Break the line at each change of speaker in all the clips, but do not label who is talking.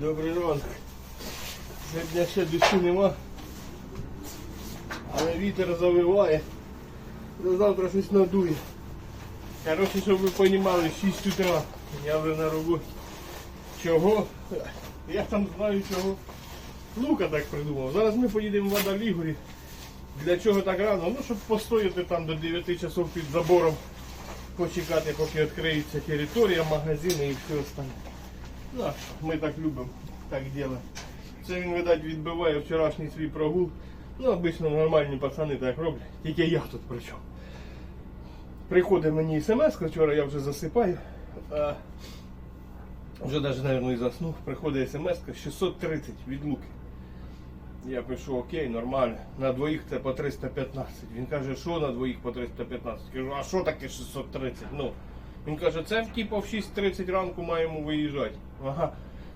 Добрий ранок. Сьогодні ще дощу нема. Але вітер завиває. До завтра щось надує. Коротше, щоб ви розуміли, 6 утра. Я вже на роботі. Чого? Я там знаю чого. Лука так придумав. Зараз ми поїдемо в Водолігорі. Для чого так рано? Ну, щоб постояти там до 9 часов під забором, почекати, поки відкриється територія, магазини і все остальне. Ну, ми так любимо так делать. Це він, видать, відбиває вчорашній свій прогул. Ну, обично нормальні пацани так роблять. Тільки я тут при чому. Приходить мені смс, вчора я вже засипаю. А, вже навіть, мабуть, і заснув. Приходить смс 630 від луки. Я пишу, окей, нормально. На двоїх це по 315. Він каже, що на двоїх по 315? Кажу, а що таке 630? Ну, він каже, це типу в 6.30 ранку маємо виїжджати. Ага.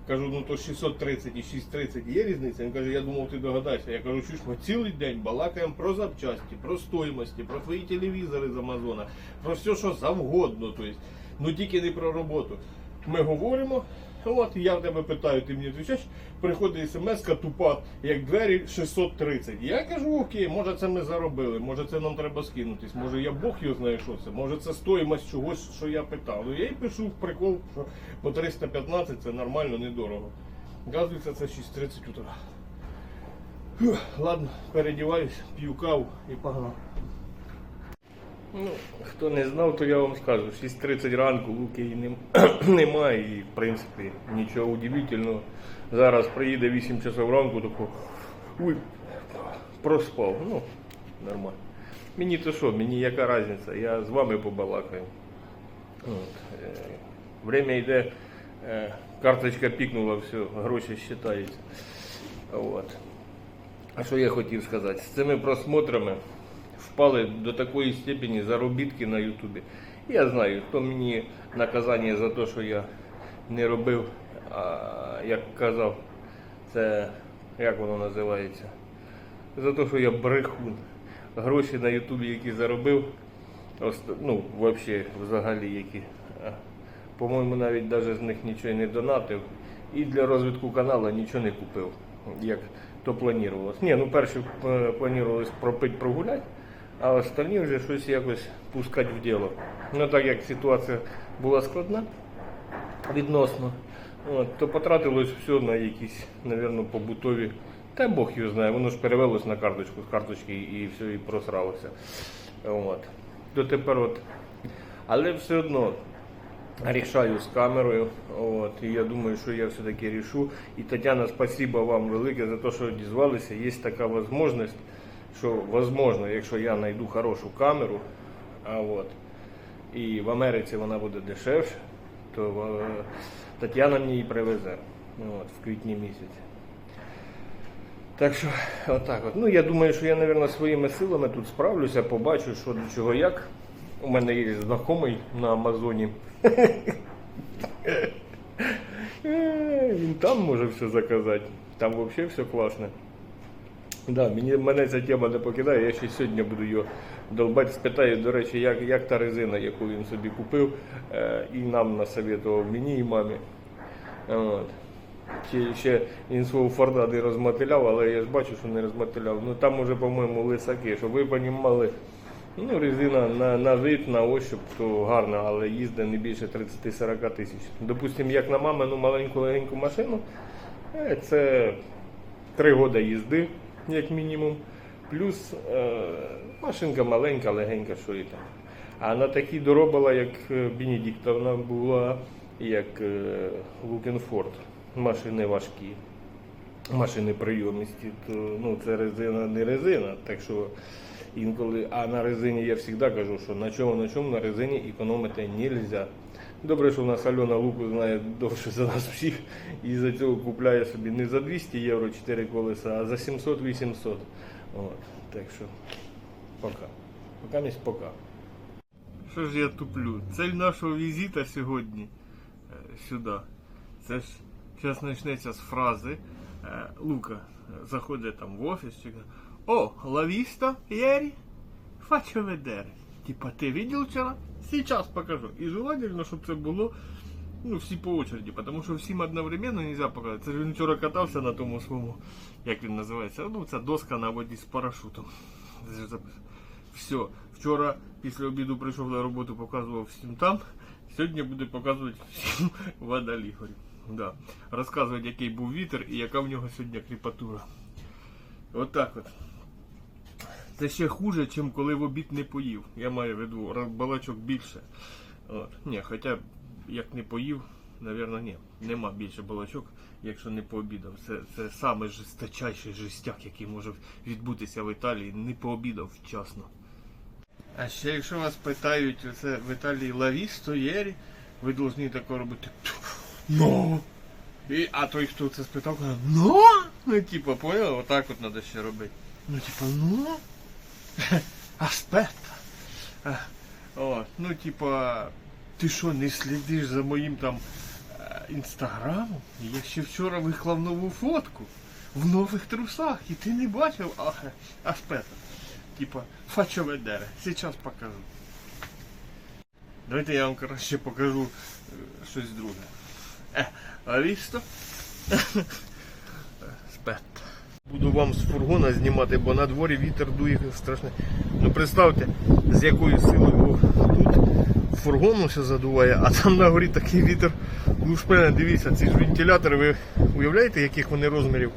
Кажу, ну то 630 і 630 є різниця? Він каже, я думав, ти догадаєшся. Я кажу, що ж ми цілий день балакаємо про запчасті, про стоїмості, про твої телевізори з Амазона, про все, що завгодно. Тобто, ну тільки не про роботу. Ми говоримо, от я в тебе питаю, ти мені відповідаєш, приходить смс тупа, як двері 630. Я кажу, окей, може це ми заробили, може це нам треба скинутись, може я Бог його знає, що це, може це стоїмость чогось, що я питав. Ну я й пишу в прикол, що по 315 це нормально, недорого. Газується це 6.30 утра. Ладно, передіваюсь, п'ю каву і погнав. Ну, хто не знав, то я вам скажу. 6.30 ранку луки немає і в принципі нічого удивительного. Зараз приїде 8 часов ранку, тако ой, проспав. Ну, нормально. Мені то що, мені яка різниця, я з вами побалакаю. От, е, время йде, е, карточка пікнула, все, гроші вважаються. От. А що я хотів сказати? З цими просмотрами впали до такої степені заробітки на Ютубі. Я знаю, то мені наказання за те, що я не робив, а, як казав, це як воно називається? За те, що я брехун. Гроші на Ютубі, які заробив, ну, взагалі, взагалі, які. По-моєму, навіть навіть з них нічого не донатив. І для розвитку каналу нічого не купив, як то планувалось. Ні, ну перші е, планувалось пропити, прогуляти, а останні вже щось якось пускати в діло. Ну так як ситуація була складна відносно, от, то потратилось все на якісь, мабуть, побутові. Та Бог його знає, воно ж перевелось на карточку з карточки і все, і просралося. От. Дотепер от. Але все одно рішаю з камерою. От, і я думаю, що я все-таки рішу. І Тетяна, спасибо вам велике за те, що дізвалися. Є така можливість, що можливо, якщо я знайду хорошу камеру, а от, і в Америці вона буде дешевше, то е, Тетяна мені її привезе от, в квітні місяці. Так що, отак от. Ну, я думаю, що я, мабуть, своїми силами тут справлюся, побачу, що до чого як. У мене є знайомий на Амазоні. Е, Він там може все заказати. Там взагалі все класно. Да, мені, мене ця тема не покидає, я ще сьогодні буду його долбати. Спитаю, до речі, як, як та резина, яку він собі купив, е, і нам насоветував мені і мамі. От. Чи ще він свого Форда не розмотиляв, але я ж бачу, що не розмотиляв. Ну там уже, по-моєму, лисаки, щоб ви розуміли, ну, резина на, на вид, на ощуп, то гарна, але їздить не більше 30-40 тисяч. Допустимо, як на мамину маленьку легеньку машину, е, це 3 роки їзди, як мінімум. Плюс е, машинка маленька, легенька, що і там. А на такій доробила, як е, Бенедиктовна була, як е, Лукенфорд. Машини важкі, машини прийомисті, то ну, це резина не резина. Так що інколи, а на резині я завжди кажу, що на чому на чому на резині економити не можна. Добре, що в нас Альона Луку знає довше за нас всіх і за цього купляє собі не за 200 євро 4 колеса, а за 700-800. Так що пока. Пока місць пока. Що ж я туплю? Цель нашого візита сьогодні е, сюди. Це ж зараз почнеться з фрази. Е, Лука заходить там в офіс О, лавіста, Єрі, фачо ведере. Типа, ти видел вчора? Сейчас покажу. І желательно, щоб це було Ну, всі по очереді, тому що всім одновременно не можна показати. Це ж він вчора катався на тому своєму, як він називається, ну це доска на воді з парашутом. Все. Вчора після обіду прийшов на роботу, показував всім там. Сьогодні буде показувати всім в Адалігорі. Да. Розказувати, який був вітер і яка в нього сьогодні кріпатура. Отак от. Це ще хуже, ніж коли в обід не поїв. Я маю в виду раз- балачок більше. От. Ні, хоча як не поїв, напевно, ні. Нема більше балачок, якщо не пообідав. Це, це саме жесточайший жестяк, який може відбутися в Італії, не пообідав вчасно. А ще якщо вас питають, це в Італії лавісто, єрі, ви повинні тако робити. Ну. І, а той, хто це спитав, каже, ну? Ну, типа, понял, отак от треба ще робити. Ну, типа, ну. Аспета. А, От, ну, типа, ти що, не слідиш за моїм там е, інстаграмом? Я ще вчора виклав нову фотку в нових трусах, і ти не бачив Ах, аспета. Типа, faccio vedere. Сейчас покажу. Давайте я вам краще покажу е, щось друге. Е, а вісто? Спет. Буду вам з фургона знімати, бо на дворі вітер дує страшний. Ну представте, з якою силою тут фургон все задуває, а там на горі такий вітер. Ну ж дивіться, ці ж вентилятори, ви уявляєте, яких вони розмірів?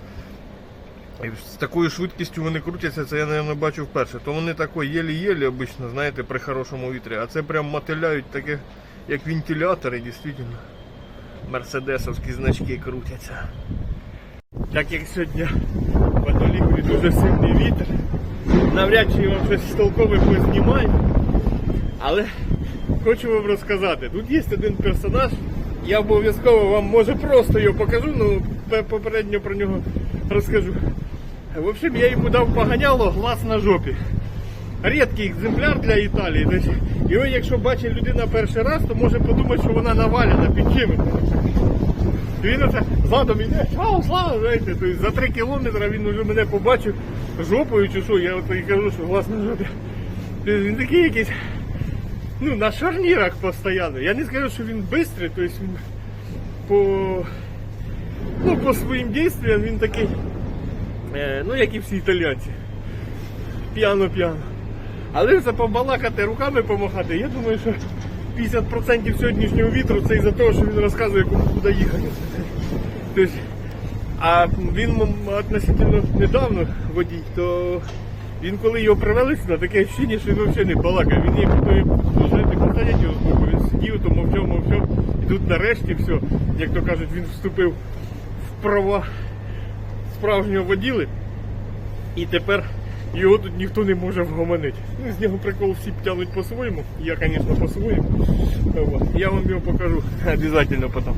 І з такою швидкістю вони крутяться, це я, мабуть, бачу вперше. То вони тако єлі-єлі обично, знаєте, при хорошому вітрі. А це прям мотиляють таке, як вентилятори, дійсно. Мерседесовські значки крутяться. Так як сьогодні в Атолікові дуже сильний вітер, навряд чи я вам щось толкове познімаю. Але хочу вам розказати. Тут є один персонаж, я обов'язково вам може просто його покажу, ну попередньо про нього розкажу. В общем, я йому дав поганяло глаз на жопі. Рідкий екземпляр для Італії. Його, якщо бачить людина перший раз, то може подумати, що вона навалена під чимось. Він оце задом іде, слава, слава, знаєте, тобто за три кілометри він мене побачив жопою чи що, я от і кажу, що глаз на жопі. Тобто Він такий якийсь, ну, на шарнірах постійно. Я не скажу, що він швидкий, тобто по, ну, по своїм дійствам він такий, е, ну, як і всі італійці. П'яно-п'яно. Але це побалакати руками помахати, я думаю, що 50% сьогоднішнього вітру це із-за того, що він розказує, кому куди їхати. А він относительно недавно водій, то він коли його привели сюди, таке відчуття, що він взагалі не балакав. Він ну, знаєте, посадять його з він сидів, то мовчав, мовчав. І тут нарешті все, як то кажуть, він вступив в права справжнього воділи. І тепер його тут ніхто не може вгомонити. Ну, з нього прикол всі тягнуть по-своєму. Я, звісно, по-своєму. Я вам його покажу обов'язково потім.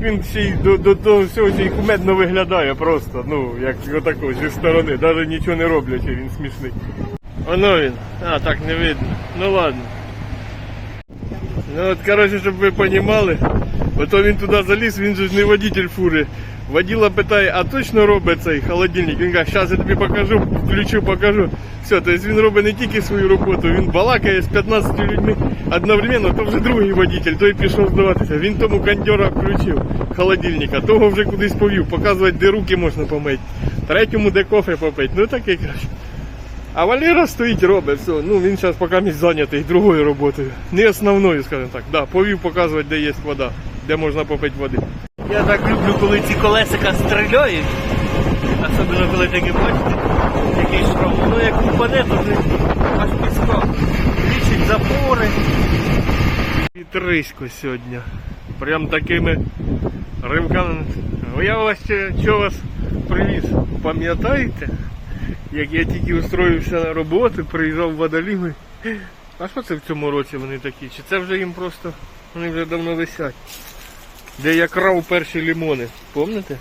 Він ще й до, до того всього ще й кумедно виглядає просто, ну, як отако, зі сторони, навіть нічого не роблячи, він смішний. Воно він. А, так не видно. Ну ладно. Ну от, коротше, щоб ви розуміли, бо то він туди заліз, він же ж не водитель фури. Воділа питає, а точно робить цей холодильник? Він каже, зараз я тобі покажу, включу, покажу. Все, тобто він робить не тільки свою роботу, він балакає з 15 людьми одновременно, то вже другий водитель, той пішов здаватися. Він тому кондьора включив холодильника, того вже кудись повів, показувати, де руки можна помити. Третьому, де кофе попити. Ну таке коротше. А Валера стоїть, робить все. Ну він зараз поки місць зайнятий другою роботою. Не основною, скажімо так. Да, повів показувати, де є вода, де можна попити води.
Я так люблю, коли ці колесика стріляють. Особливо коли таке бачите, який шрам. Ну як упаде, то ти аж піска. Лічить запори.
Вітрисько сьогодні. Прям такими ривками. Я вас що вас привіз. Пам'ятаєте? Як я тільки устроївся на роботу, приїжджав в Водоліми. А що це в цьому році вони такі? Чи це вже їм просто вони вже давно висять? Де я крав перші лімони, пам'ятаєте?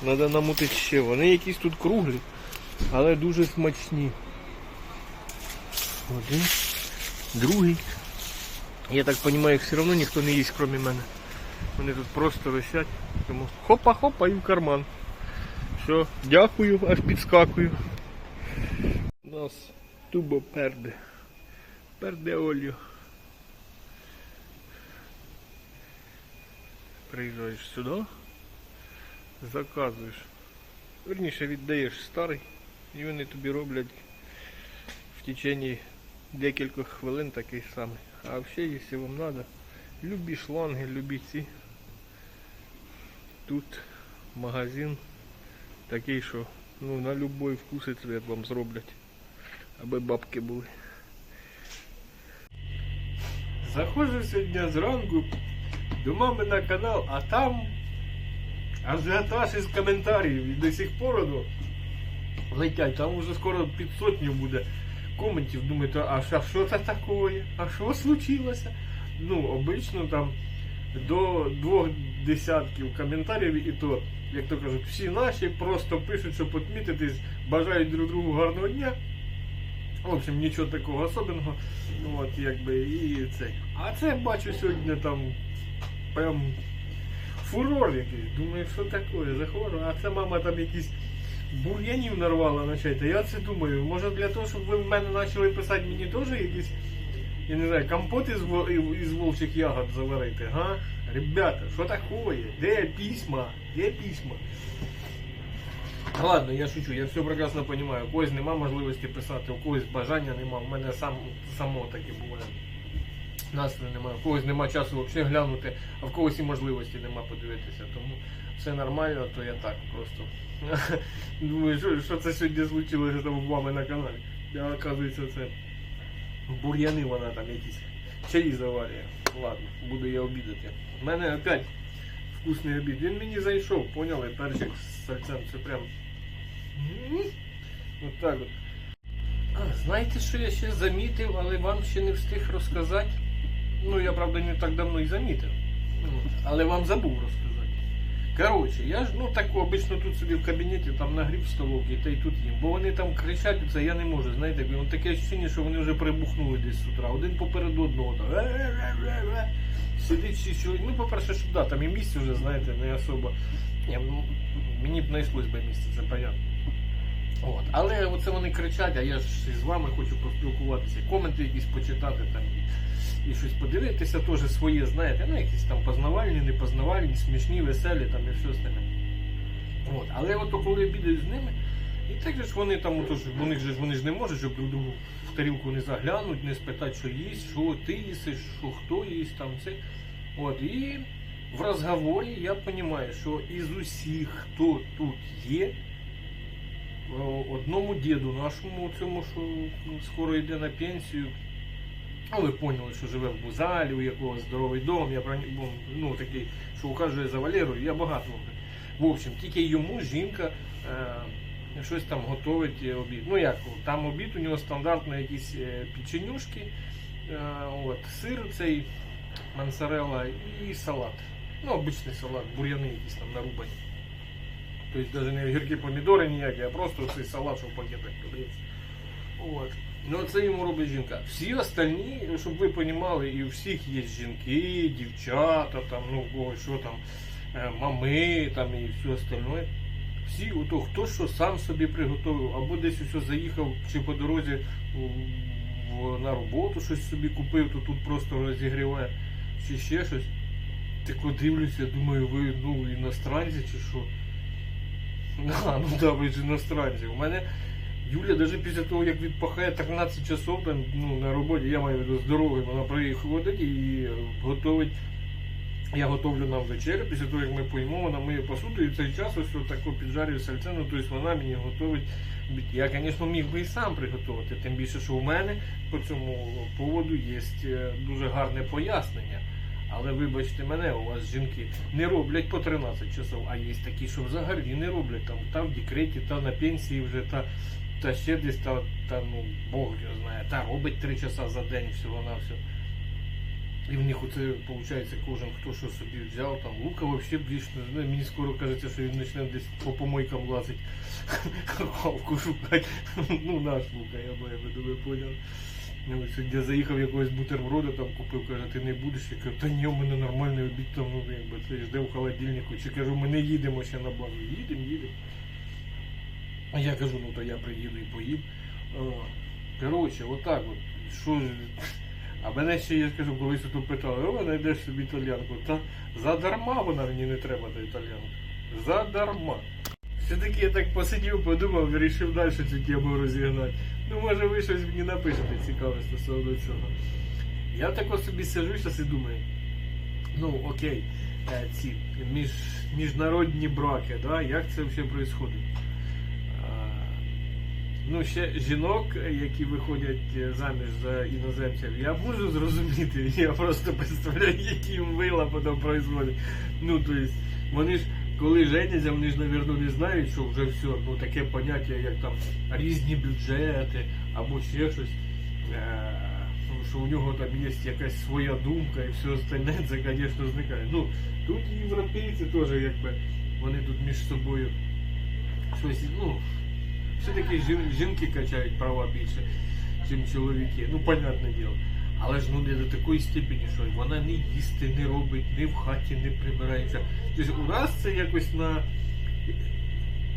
Треба намутити ще. Вони якісь тут круглі, але дуже смачні. Один, другий. Я так розумію, їх все одно ніхто не їсть, крім мене. Вони тут просто висять. Тому хопа-хопа і в карман. Все, дякую, аж підскакую. У нас тубо перде. Перде олію. Приїжджаєш сюди, заказуєш. Верніше віддаєш старий, і вони тобі роблять в течение декількох хвилин такий самий. А взагалі, якщо вам треба, любі шланги, любі ці. Тут магазин такий, що ну, на будь-який вкус і цвет вам зроблять. Аби бабки були. Заходжу сьогодні зранку до мами на канал, а там ажіотаж із коментарів. І до сих пор воно летять. Там уже скоро під сотню буде коментів. Думаєте, а що, це таке? А що случилося? Ну, обично там до двох десятків коментарів і то, як то кажуть, всі наші просто пишуть, щоб відмітитись, бажають друг другу гарного дня. В общем, нічого такого особенного. От, якби, і це. А це бачу сьогодні там прям фурор якийсь. Думаю, що таке, захворю. А це мама там якісь бур'янів нарвала на чай. Та я це думаю, може для того, щоб ви в мене почали писати мені теж якісь, я не знаю, компот із, із волчих ягод заварити, га? Ребята, що таке? Де письма? Де письма? Ладно, я шучу, я все прекрасно розумію. У когось нема можливості писати, у когось бажання нема. У мене сам само таке буває. Настрою немає, у когось нема часу взагалі глянути, а в когось і можливості нема подивитися. Тому все нормально, то я так просто. Думаю, що, що це сьогодні случилося там у мами на каналі. Я оказується це бур'яни вона там якісь чаї заварює. Ладно, буду я обідати. У мене опять вкусний обід. Він мені зайшов, поняли? Перчик з сальцем, це прям. М. От знаєте, що я ще замітив, але вам ще не встиг розказати. Ну, я правда не так давно і замітив. Але вам забув розказати. Коротше, я ж ну так обично тут собі в кабінеті там нагрів столовки та й тут їм. Бо вони там кричать, це я не можу. Знаєте, воно таке ощущення, що вони вже прибухнули десь з утра. Один поперед одного. Там, Сидить шість чоловік. Ну, по-перше, щоб да, там і місце вже, знаєте, не особо. Ні, ну, мені б знайшлось би місце, це понятно. От. Але оце вони кричать, а я ж із вами хочу поспілкуватися, коменти якісь почитати там і, і щось подивитися, теж своє, знаєте, ну якісь там познавальні, непознавальні, смішні, веселі там і все остальне. От. Але от коли обідаю з ними, і так же ж вони там, отож, вони ж вони ж не можуть, щоб друг другу в тарілку не заглянуть, не спитати, що їсть, що ти їсиш, що хто їсть там це. От, і в розговорі я розумію, що із усіх, хто тут є, одному діду нашому, цьому, що ну, скоро йде на пенсію. Ну, ви поняли, що живе в Бузалі, у якогось здоровий дом. Я про ну, такий, що ухажує за Валерою, я багато. В общем, тільки йому жінка е, щось там готовить е, обід. Ну як, там обід у нього стандартно якісь е, печенюшки, е, от, сир цей мансарелла і салат. Ну, обичний салат, бур'яни якісь там нарубані. Тобто навіть не огірки, помідори ніякі, а просто цей салат, що в пакетах продається. От. Ну це йому робить жінка. Всі остальні, щоб ви розуміли, і у всіх є жінки, дівчата, там, ну, когось що там, е, мами там і все остальне. Всі, ото, хто що сам собі приготував, або десь усе заїхав, чи по дорозі в- на роботу щось собі купив, то тут просто розігріває, чи ще щось. Тако дивлюся, думаю, ви ну, іностранці чи що. А, ну да, ви ж іностранці. У мене Юля навіть після того, як відпахає 13 часов там, ну, на роботі, я маю виду здоров'я, вона приходить і готовить. Я готовлю нам вечерю, після того, як ми поїмо, вона миє посуду і в цей час ось тако піджарюю сальце, ну тобто вона мені готовить. Я, звісно, міг би і сам приготувати, тим більше, що у мене по цьому поводу є е, дуже гарне пояснення. Але вибачте мене, у вас жінки не роблять по 13 часов, а є такі, що взагалі не роблять там, та в декреті, та на пенсії вже, та, та ще десь, та, та ну Бог його знає, та робить 3 часа за день всього на все. І в них оце виходить кожен хто що собі взяв, там Лука взагалі більш не знаю. Мені скоро кажеться, що він почне десь по помойкам лазить, хавку шукати. Ну наш Лука, я маю ви поняли. Ну, ось сьогодні я заїхав якогось бутерброда, там купив, каже, ти не будеш. Я кажу, та ні, у мене нормальний обід, там, ну, якби це жде в холодильнику. Чи кажу, ми не їдемо ще на базу. Їдемо, їдемо. А я кажу, ну то я приїду і поїм. Коротше, отак от. Що. А мене ще, я скажу, колись тут питали, о, знайдеш собі італіянку. Та задарма вона мені не треба та італіянка. Задарма. Все-таки я так посидів, подумав, вирішив далі цю тему розігнати. Ну, може, ви щось мені напишете цікаве стосовно цього. Я тако собі сижу і думаю, ну окей, е, ці між, міжнародні браки, да, як це взагалі відбувається? Ну, ще жінок, які виходять е, заміж за іноземців, я можу зрозуміти. Я просто представляю, які їм вила потім происходять. Ну, то есть, вони ж, коли женяться, вони ж, мабуть, не знають, що вже все, ну таке поняття, як там різні бюджети або ще щось. Е, Що у нього там є якась своя думка і все остальне, це, звісно, зникає. Ну, тут європейці теж, якби, вони тут між собою щось, ну, все-таки жінки качають права більше, ніж чоловіки. Ну, понятне діло. Але ж ну не до такої степені, що вона не їсти не робить, ні в хаті не прибирається. Тобто у нас це якось на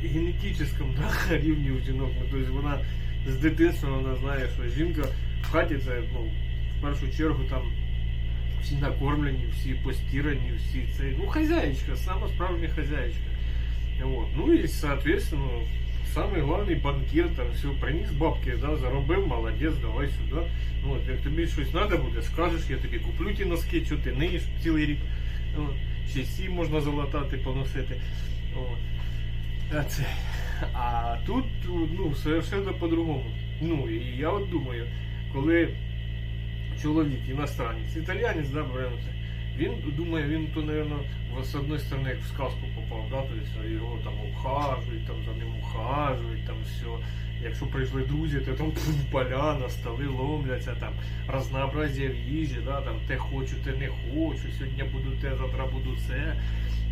генетичному да, рівні у жінок. Ну, Тобто вона з дитинства вона знає, що жінка в хаті це ну, в першу чергу там всі накормлені, всі постірані, всі це. Ну, хазяєчка, сама справжня хазяєчка. Вот. Ну и, соответственно, самый главный банкир там все приніс бабки, да, заробив, молодець, давай сюди. Ну, от, як тобі щось треба буде, скажеш, я тобі куплю ті носки, що ти ниєш цілий рік. От. Ще сі можна залатати, поносити. От. А, а тут ну, совершенно по-другому. Ну, і я от думаю, коли чоловік, іностранець, італіянець, да, беремо це, він думає, він то, мабуть, з одної сторони, як в сказку попав, да, тобто його там обхажують, там за ним ухажують, там все. Якщо прийшли друзі, то там поляна, столи ломляться, там разнообразие в їжі, да, там те хочу, те не хочу, сьогодні буду те, завтра буду це.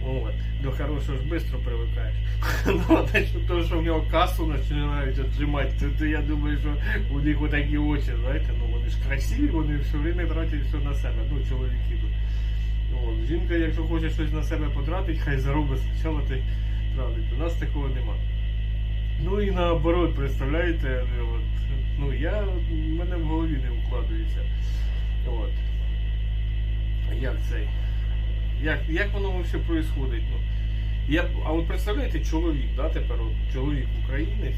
От. До хорошого ж швидко привикаєш. Ну, а те, що в нього касу починають отжимати, то, я думаю, що у них отакі очі, знаєте, ну вони ж красиві, вони все время тратять все на себе, ну чоловіки. От. Жінка, якщо хоче щось на себе потратити, хай заробить спочатку ти тратить. У нас такого нема. Ну і наоборот, представляєте, от, ну я в мене в голові не вкладається. От. Як цей? Як, як воно взагалі происходить? Ну, я, а от представляєте, чоловік, да, тепер от, чоловік українець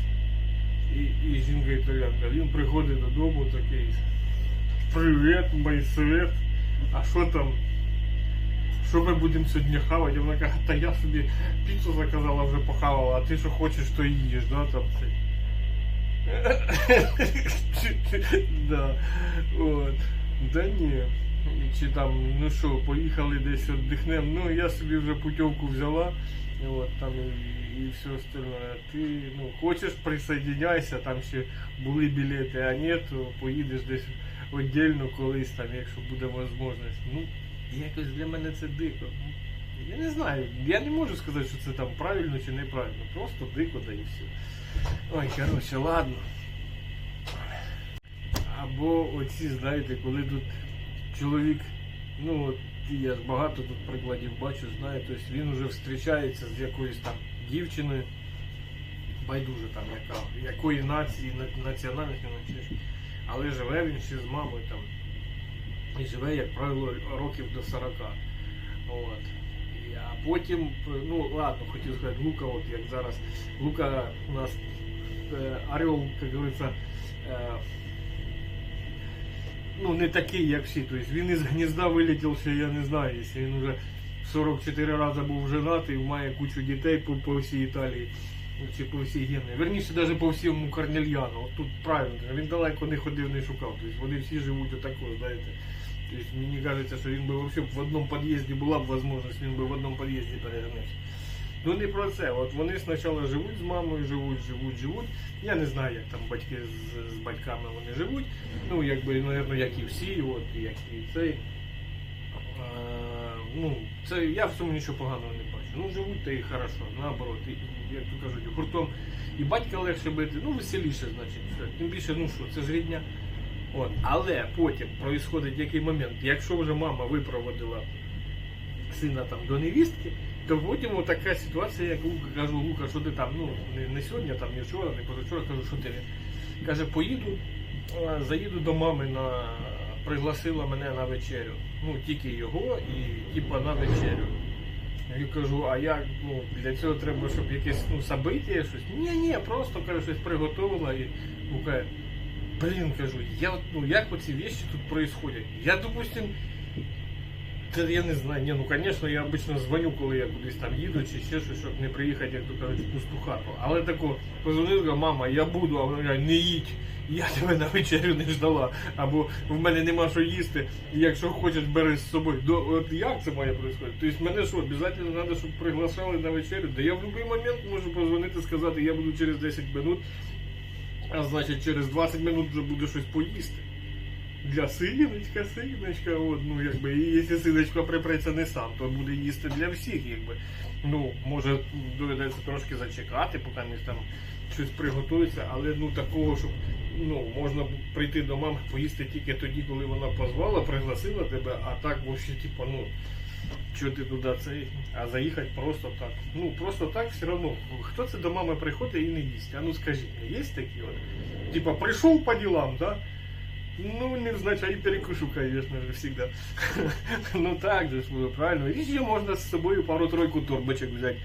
і, і жінка італянка, він приходить додому такий. Привіт, мій світ. А що там? Що ми будемо сьогодні хавати? Вона каже, та я собі піцу заказала, вже похавала, а ти що хочеш, то їж, да, там це. да. От. Да ні. Чи там, ну що, поїхали десь віддихнемо. Ну, я собі вже путівку взяла. От, там і, і все остальне. Ти ну, хочеш присоединяйся, там ще були білети, а ні, то поїдеш десь віддільно колись, там, якщо буде можливість. Ну, якось для мене це дико. Я не знаю, я не можу сказати, що це там правильно чи неправильно. Просто дико да і все. Ой, коротше, ладно. Або оці, знаєте, коли тут чоловік, ну от я ж багато тут прикладів бачу, знаю, тобто він вже зустрічається з якоюсь там дівчиною, байдуже там яка, якої нації, національності, ну, але живе він ще з мамою там. І живе, як правило, років до 40. От. А потім, ну ладно, хотів сказати, Лука, от як зараз. Лука у нас е, орел, як говориться, е, ну не такий, як всі. Тобто він із гнізда вилетів ще, я не знаю, якщо він вже 44 рази був женатий, має кучу дітей по, по всій Італії. Чи по всій Генії. Верніше, навіть по всьому Корнельяну. От тут правильно, він далеко не ходив, не шукав. Тобто вони всі живуть отако, знаєте. Тобто мені кажеться, що він би вообще в одному під'їзді була б можливість, він би в одному під'їзді перевернувся. Ну не про це. От вони спочатку живуть з мамою, живуть, живуть, живуть. Я не знаю, як там батьки з, з батьками вони живуть. Ну, якби, мабуть, як і всі, от, як і цей. А, ну, це я в цьому нічого поганого не бачу. Ну, живуть та і хорошо, наоборот, і, як то кажуть, гуртом і батька легше бити, ну веселіше, значить, все. Тим більше, ну що, це ж рідня. От. Але потім происходить який момент, якщо вже мама випроводила сина там до невістки, то потім така ситуація, як Лука кажу, Лука, що ти там, ну не, не сьогодні, там, не вчора, не позавчора, кажу, що ти. Каже, поїду, заїду до мами на пригласила мене на вечерю. Ну, тільки його і типа на вечерю. Я кажу, а як ну, для цього треба, щоб якесь ну, собиття, щось? Ні, ні, просто кажу, щось приготувала і ну, каже, блін, кажу, я ну як оці вещи тут происходять? Я, допустим, та я не знаю, ні, ну звісно, я обично дзвоню, коли я кудись там їду чи ще щось, щоб не приїхати, як то кажуть, в пусту хату. Але тако позвонив, мама, я буду, а вона не їдь, я тебе на вечерю не ждала. Або в мене нема що їсти, і якщо хочеш, бери з собою. До, от як це має происходити? Тобто мене що, обов'язково треба, щоб приглашали на вечерю? Да я в будь-який момент можу позвонити, сказати, я буду через 10 минут, а значить через 20 минут вже буде щось поїсти для синочка, синочка, от, ну якби, і якщо синочка припреться не сам, то буде їсти для всіх, якби. Ну, може, доведеться трошки зачекати, поки там щось приготується, але ну такого, щоб ну, можна прийти до мами поїсти тільки тоді, коли вона позвала, пригласила тебе, а так вовсі, типу, ну. Що ти туди цей, а заїхати просто так. Ну просто так все одно. Хто це до мами приходить і не їсть? А ну скажіть, є такі от? Типа прийшов по ділам, да? Ну, не означає перекушу, конечно же, всегда. ну так же було, правильно. І ще можна з собою пару-тройку торбочок взяти.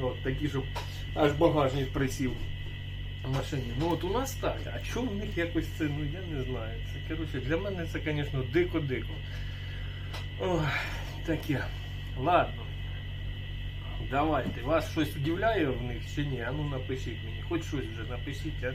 От, такі, щоб аж багажник присів машині. Ну от у нас так. А чому в них якось це, ну я не знаю. Це, коротше, для мене це, звісно, дико-дико. Ой, таке. Ладно. Давайте. Вас щось удивляє в них чи ні? А ну напишіть мені. Хоч щось вже напишіть, а?